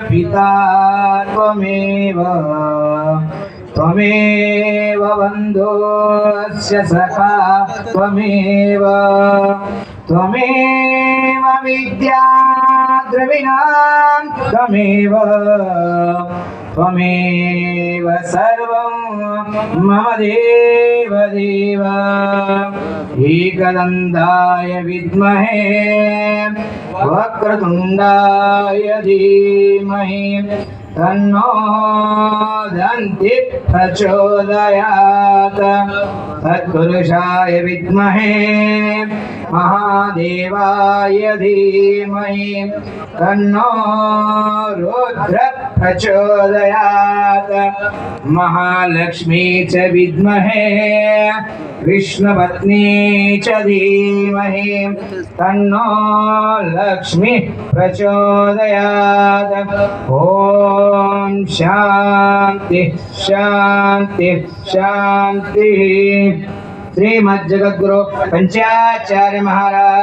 पिता त्वमेव त्वमेव बन्धुस्य सखा त्वमेव त्वमेव विद्या द्रविणां त्वमेव त्वमेव सर्वं मम देव देव एकदन्ताय विद्महे વક્રતુંડાય ધીમહિ तन्नो दन्ति प्रचोदयात्। तत्पुरुषाय विद्महे महादेवाय धीमहि। तन्नो रुद्र प्रचोदयात्। महालक्ष्मी च विद्महे विष्णुपत्नी च धीमहि। तन्नो लक्ष्मी प्रचोदयात्। ॐ ओम शांति शांति शांति। श्रीमज्जगद्गुरु पंचाचार्य महाराज।